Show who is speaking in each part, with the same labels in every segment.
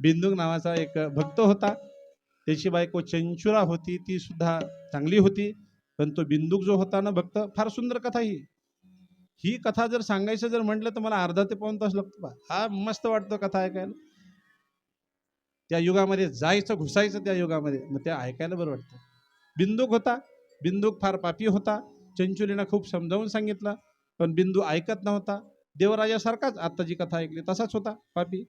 Speaker 1: बिंदुक नावाचा एक भक्त होता. त्याची बायको चंचुरा होती ती सुद्धा चांगली होती. पण तो बिंदुक जो होता ना भक्त फार सुंदर कथा ही. ही कथा जर सांगायचं जर म्हटलं तर मला अर्धा ते पाऊन तास लागतो बा. हा मस्त वाटतो कथा ऐकायला. त्या युगामध्ये जायचं घुसायचं त्या युगामध्ये मग ते ऐकायला बरं वाटतं. बिंदुक होता. बिंदुक फार पापी होता. चंचुलीनं खूप समजावून सांगितलं. पण बिंदू ऐकत नव्हता. देवराजासारखाच आत्ता जी कथा ऐकली तसाच होता. पापी.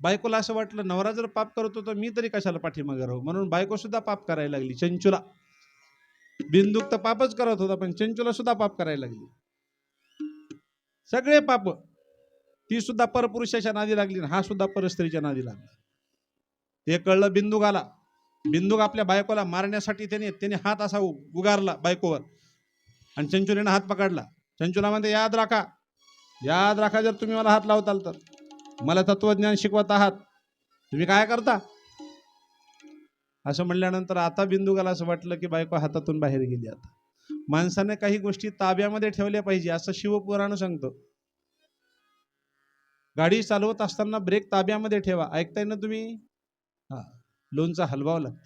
Speaker 1: बायकोला असं वाटलं नवरा जर पाप करत होता मी तरी कशाला पाठीमागे राहू? म्हणून बायको सुद्धा पाप करायला लागली चंचुला. बिंदूक तर पापच करत होता पण चंचुला सुद्धा पाप करायला लागली. सगळे पाप ती सुद्धा परपुरुषाच्या नादी लागली आणि हा सुद्धा परस्त्रीच्या नादी लागला. ते कळलं बिंदूक आला. बिंदूक आपल्या बायकोला मारण्यासाठी त्याने त्याने हात असा उगारला बायकोवर. आणि चंचुलीने हात पकडला. चंचुला म्हणते याद राखा. याद राखा जर तुम्ही मला हात लावताल तर. मला तत्वज्ञान शिकवत आहात. तुम्ही काय करता? असं म्हणल्यानंतर आता बिंदुगाला असं वाटलं की बायको हातातून बाहेर गेली आता. माणसाने काही गोष्टी ताब्यामध्ये ठेवल्या पाहिजे असं शिवपुराण सांगतो. गाडी चालवत असताना ब्रेक ताब्यामध्ये ठेवा. ऐकताय ना तुम्ही? हा लोणचा हलवावं लागतं.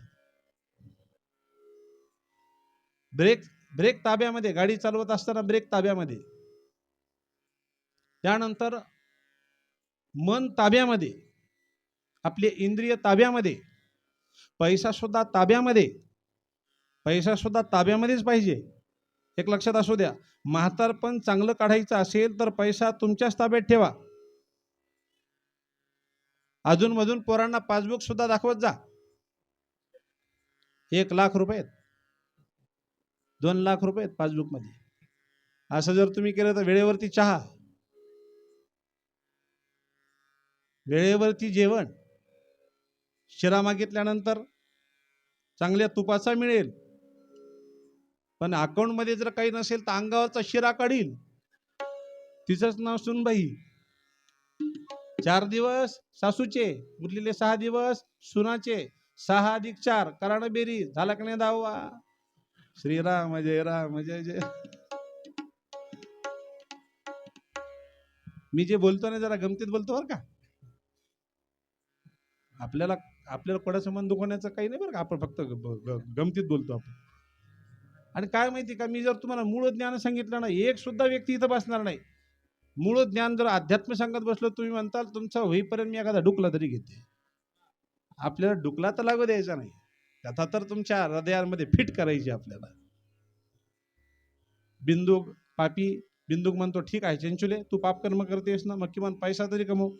Speaker 1: ब्रेक ब्रेक ताब्यामध्ये गाडी चालवत असताना ब्रेक ताब्यामध्ये. त्यानंतर मन ताब्यामध्ये आपले इंद्रिय ताब्यामध्ये पैसा सुद्धा ताब्यामध्ये पैसा सुद्धा ताब्यामध्येच पाहिजे. एक लक्षात असू द्या म्हातारपण चांगलं काढायचं असेल तर पैसा तुमच्याच ताब्यात ठेवा. अजूनमधून पोरांना पासबुक सुद्धा दाखवत जा. एक लाख रुपये दोन लाख रुपये आहेत असं जर तुम्ही केलं तर वेळेवरती चहा. वेळेवरती जेवण. शिरा मागितल्यानंतर चांगल्या तुपाचा मिळेल. पण अकाउंटमध्ये जर काही नसेल तर अंगावरचा शिरा काढील तिचंच नाव सुनबाई. चार दिवस सासूचे उरलेले सहा दिवस सुनाचे सहा अधिक चार कराण बेरी झाला का नाही दावा? श्रीराम जय राम जय जय. मी जे बोलतो ना जरा गमतीत बोलतो बरं का? आपल्याला आपल्याला कोणाचं दुखवण्याचं काही नाही बरं का. आपण फक्त ग- ग- गमतीत बोलतो आपण. आणि काय माहिती का मी जर तुम्हाला मूळ ज्ञान सांगितलं ना एक सुद्धा व्यक्ती इथं बसणार नाही. मूळ ज्ञान जर अध्यात्म सांगत बसलो तुम्ही म्हणताल तुमचा होईपर्यंत मी एखादा डुकला तरी घेते. आपल्याला डुकला तर लागू द्यायचा नाही. कथा तर तुमच्या हृदयामध्ये फिट करायची आपल्याला. बिंदूक पापी बिंदूक म्हणतो ठीक आहे चंचुले तू पापकर्म करतेस ना मग किमान पैसा तरी कमव.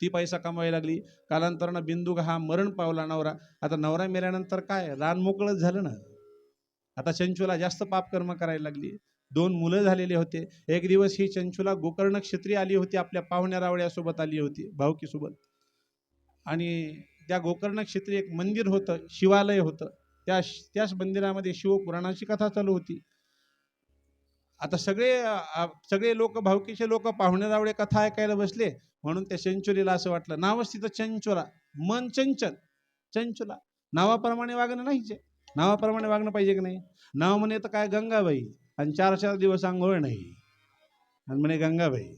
Speaker 1: ती पैसा कमवायला लागली. कालांतरानं बिंदुक हा मरण पावला नवरा. आता नवरा मेल्यानंतर काय? रान मोकळंच झालं ना. आता चंचुला जास्त पापकर्म करायला लागली. दोन मुलं झालेले होते. एक दिवस ही चंचुला गोकर्ण क्षेत्री आली होती. आपल्या पाहुण्या रावळ्यासोबत आली होती भाऊकीसोबत. आणि त्या गोकर्ण क्षेत्री एक मंदिर होतं शिवालय होतं. त्या त्याच मंदिरामध्ये शिवपुराणाची कथा चालू होती. आता सगळे सगळे लोक भावकीचे लोक पाहुणे रावळे कथा ऐकायला बसले. म्हणून त्या चंचुरीला असं वाटलं. नावच तिथं चंचुला मन चंचल. चंचुला. नावाप्रमाणे वागणं नाहीचे नावाप्रमाणे वागणं पाहिजे की नाही? नाव म्हणे तर काय गंगाबाई. आणि चार चार दिवस आंघोळ नाही. आणि म्हणे गंगाबाई.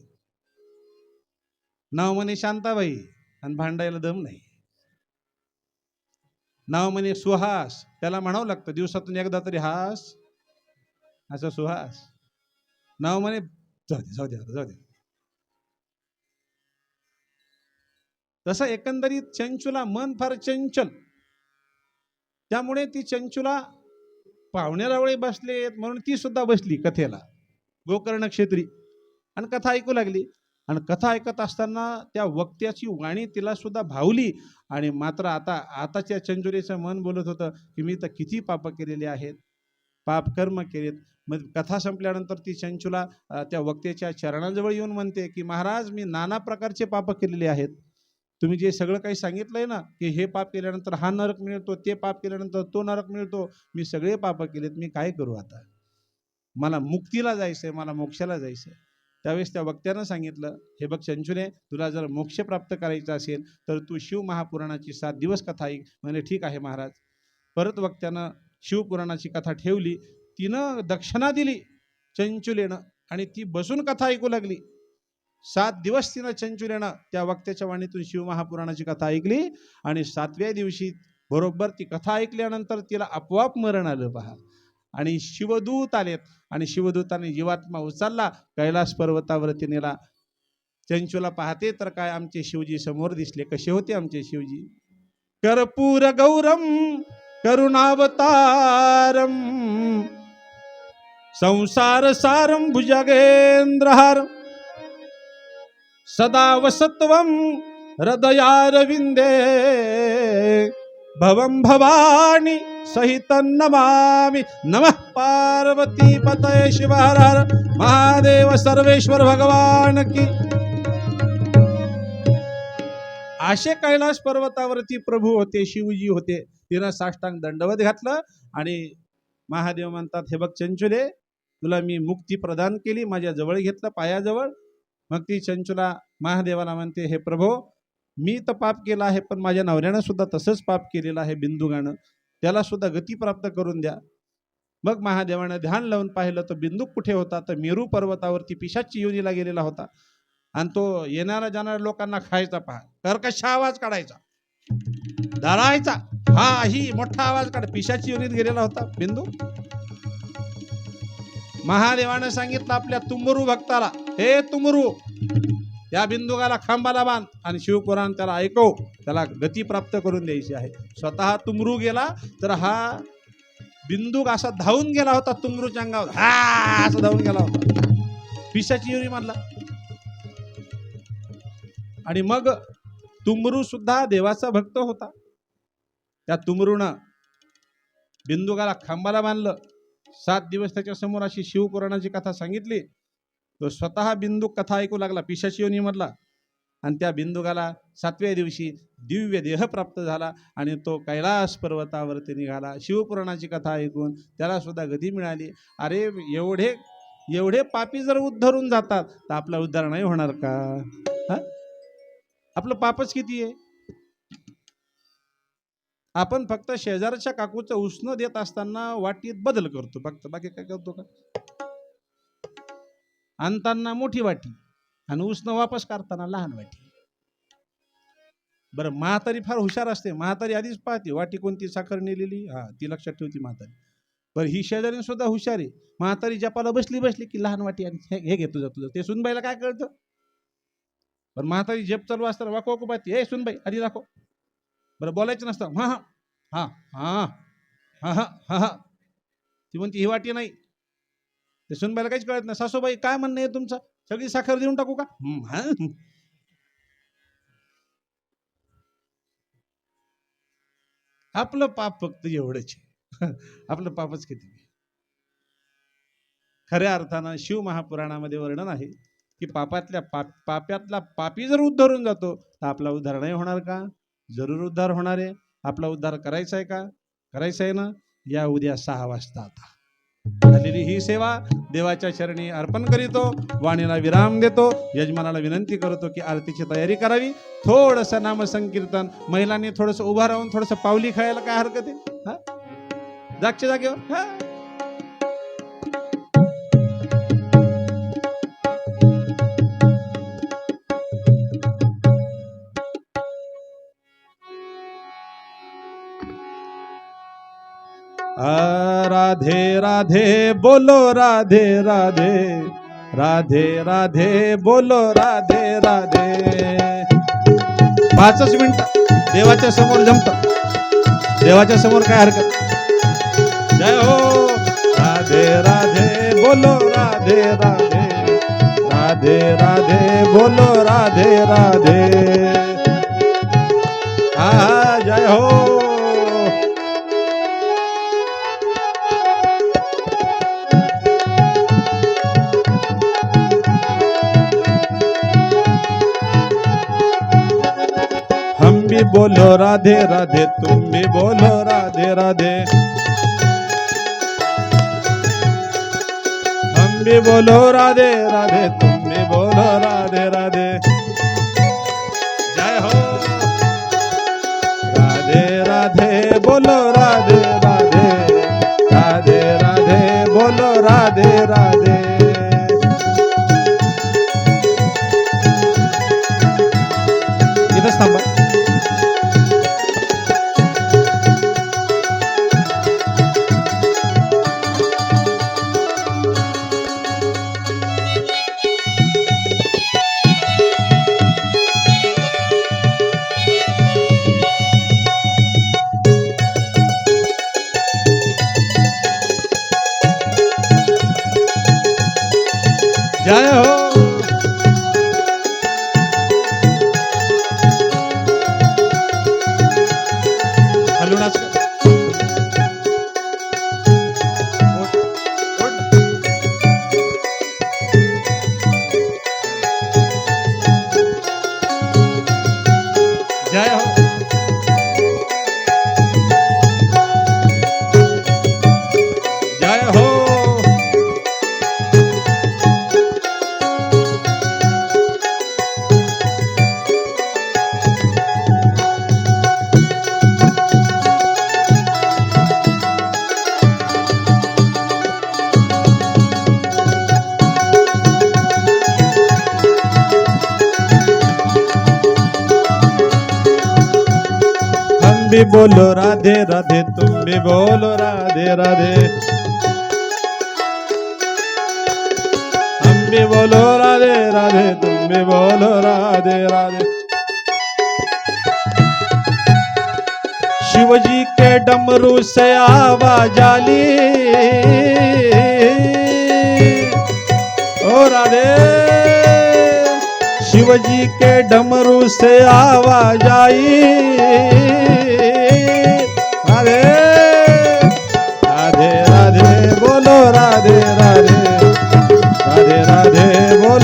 Speaker 1: नाव म्हणे शांताबाई. आणि भांडायला दम नाही. नाव म्हणे सुहास. त्याला म्हणावं लागतं दिवसातून एकदा तरी हास. असं सुहास. नाव म्हणे जाऊ दे जाऊ द्या जाऊ द्या तसं एकंदरीत चंचुला मन फार चंचल. त्यामुळे ती चंचुला पाहुण्यारावळे बसलेत म्हणून ती सुद्धा बसली कथेला. गोकर्ण क्षेत्री. आणि कथा ऐकू लागली. आणि कथा ऐकत असताना त्या वक्त्याची वाणी तिला सुद्धा भावली. आणि मात्र आता आताच्या चंचुरीचं मन बोलत होतं की मी तर किती पाप केलेले आहेत. पाप कर्म केलेत. मग कथा संपल्यानंतर ती चंचुला त्या वक्त्याच्या चरणाजवळ येऊन म्हणते की महाराज मी नाना प्रकारचे पाप केलेले आहेत. तुम्ही जे सगळं काही सांगितलंय ना की हे पाप केल्यानंतर हा नरक मिळतो ते पाप केल्यानंतर तो नरक मिळतो मी सगळे पाप केलेत मी काय करू आता? मला मुक्तीला जायचंय मला मोक्षाला जायचंय. त्यावेळेस त्या वक्त्यानं सांगितलं हे बघ चंचुने तुला जर मोक्ष प्राप्त करायचा असेल तर तू शिव महापुराणाची सात दिवस कथा ऐक. म्हणजे ठीक आहे महाराज. परत वक्त्यानं शिवपुराणाची कथा ठेवली. तिनं दक्षिणा दिली चंचुलेनं आणि ती बसून कथा ऐकू लागली. सात दिवस तिनं चंचुल्यानं त्या वक्त्याच्या वाणीतून शिवमहापुराणाची कथा ऐकली आणि सातव्या दिवशी बरोबर ती कथा ऐकल्यानंतर तिला आपोआप मरण आलं पहा. आणि शिवदूत आलेत आणि शिवदूताने जीवात्मा उचलला. कैलास पर्वतावरती नेला. चंचूला पाहते तर काय आमचे शिवजी समोर दिसले? कसे होते आमचे शिवजी? कर्पूर गौरम करुणावतारम संसार सारम भुजगेंद्रहार सदा वसत्वम हृदयारविंदे भवं भवानी सहित नमामि नमः पार्वती पतये शिव हर हर महादेव सर्वेश्वर भगवान की। आशे कैलास पर्वतावरती प्रभू होते शिवजी होते तिनं साष्टांग दंडवत घातलं आणि महादेव म्हणतात हे बघ चंचुले तुला मी मुक्ती प्रदान केली माझ्या जवळ घेतलं पायाजवळ मग ती चंचुला महादेवाला म्हणते हे प्रभो मी तर पाप केला आहे पण माझ्या नवऱ्यानं सुद्धा तसंच पाप केलेलं आहे बिंदुगानं त्याला सुद्धा गती प्राप्त करून द्या. मग महादेवानं ध्यान लावून पाहिलं तर बिंदू कुठे होता? तर मेरू पर्वतावरती पिशाची योनीला गेलेला होता. आणि तो येणाऱ्या जाणाऱ्या लोकांना खायचा पहा. कर्कशा आवाज काढायचा. धरायचा. हा ही मोठा आवाज काढ. पिशाची योनीत गेलेला होता बिंदू. महादेवानं सांगितलं आपल्या तुंबरू भक्ताला हे तुंबरू या बिंदुकाला खांबाला बांध आणि शिवपुराण त्याला ऐकव त्याला गती प्राप्त करून द्यायची आहे. स्वतः तुमरू गेला तर हा बिंदूक असा धावून गेला होता तुंबरूच्या अंगावर. हा असं धावून गेला होता. पिशाची युरी मारला. आणि मग तुंबरू सुद्धा देवाचा भक्त होता. त्या तुंबरूनं बिंदुकाला खांबाला बांधलं. सात दिवस त्याच्यासमोर अशी शिवपुराणाची कथा सांगितली. तो स्वतः बिंदूक कथा ऐकू लागला पिशाची योनीमधला आणि त्या बिंदुकाला सातव्या दिवशी दिव्य देह प्राप्त झाला आणि तो कैलास पर्वतावरती निघाला. शिवपुराणाची कथा ऐकून त्याला सुद्धा गती मिळाली. अरे एवढे एवढे पापी जर उद्धरून जातात तर आपला उद्धार नाही होणार का? हा? आपलं पापच किती आहे? आपण फक्त शेजारच्या काकूचं उष्ण देत असताना वाटीत बदल करतो. फक्त बाकी काय करतो का? आणताना मोठी वाटी आणि उष्ण वापस करताना लहान वाटी. बरं म्हातारी फार हुशार असते. म्हातारी आधीच पाहते वाटी कोणती साखर नेलेली? हा ती लक्षात ठेवती म्हातारी. बरं ही शेजारी सुद्धा हुशार आहे. म्हातारी जपाला बसली बसली की लहान वाटी आणि हे हे जातो तुझं ते सुनबाईला काय कळतं? पण म्हातारी जेप चालू असताना वाको वाको पाहते. हे सुनबाई आधी दाखव. बरं बोलायचं नसतं. हां हां. हां हां हां हां हां ती म्हणते ही वाटी नाही. ते सुनबाईला काहीच कळत नाही. सासूबाई काय म्हणणं आहे तुमचं? सगळी साखर देऊन टाकू का. आपलं पाप फक्त एवढंच आपलं पापच किती खऱ्या अर्थानं शिव महापुराणामध्ये वर्णन आहे की पापातल्या पाप पाप्यातला पापी जर उद्धरून जातो तर आपला उद्धार नाही होणार का? जरूर उद्धार होणार आहे. आपला उद्धार करायचा आहे का? करायचा आहे ना? या उद्या सहा वाजता आता. झालेली ही सेवा देवाच्या चरणी अर्पण करीतो वाणीला विराम देतो यजमानाला विनंती करतो की आरतीची तयारी करावी. थोडंसं नामसंकीर्तन महिलांनी थोडंसं उभं राहून थोडंसं पावली खायला काय हरकत आहे? हा? जागच्या जागेवर हा? राधे राधे बोलो राधे राधे. राधे राधे बोलो राधे राधे. पाचच मिनिट. देवाच्या समोर जमत. देवाच्या समोर काय हरकत जय हो. राधे राधे बोलो राधे राधे. राधे राधे बोलो राधे राधे. हा जय हो. तुम्ही बोलो राधे राधे तुम्ही बोलो राधे राधे. हम भी बोलो राधे राधे तुम्ही बोलो राधे राधे. जय हो. राधे राधे बोलो राधे राधे. राधे राधे बोलो राधे राधे. भी बोलो, राधे राधे तुम भी बोलो, राधे राधे। हम भी बोलो, राधे राधे, तुम भी बोलो, राधे राधे। शिवजी के डमरू से आवाज़ आली। ओ, राधे। शिवजी के डमरू से आवाज आई। राधे राधे राधे बोलो राधे राधे। राधे राधे बोलो।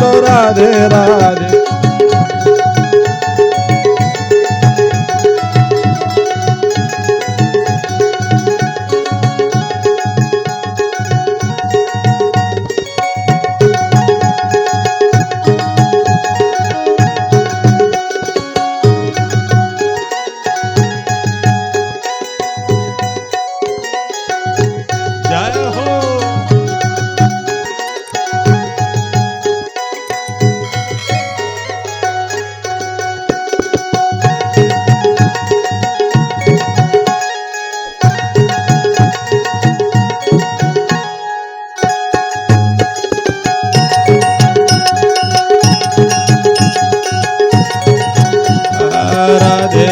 Speaker 1: राधे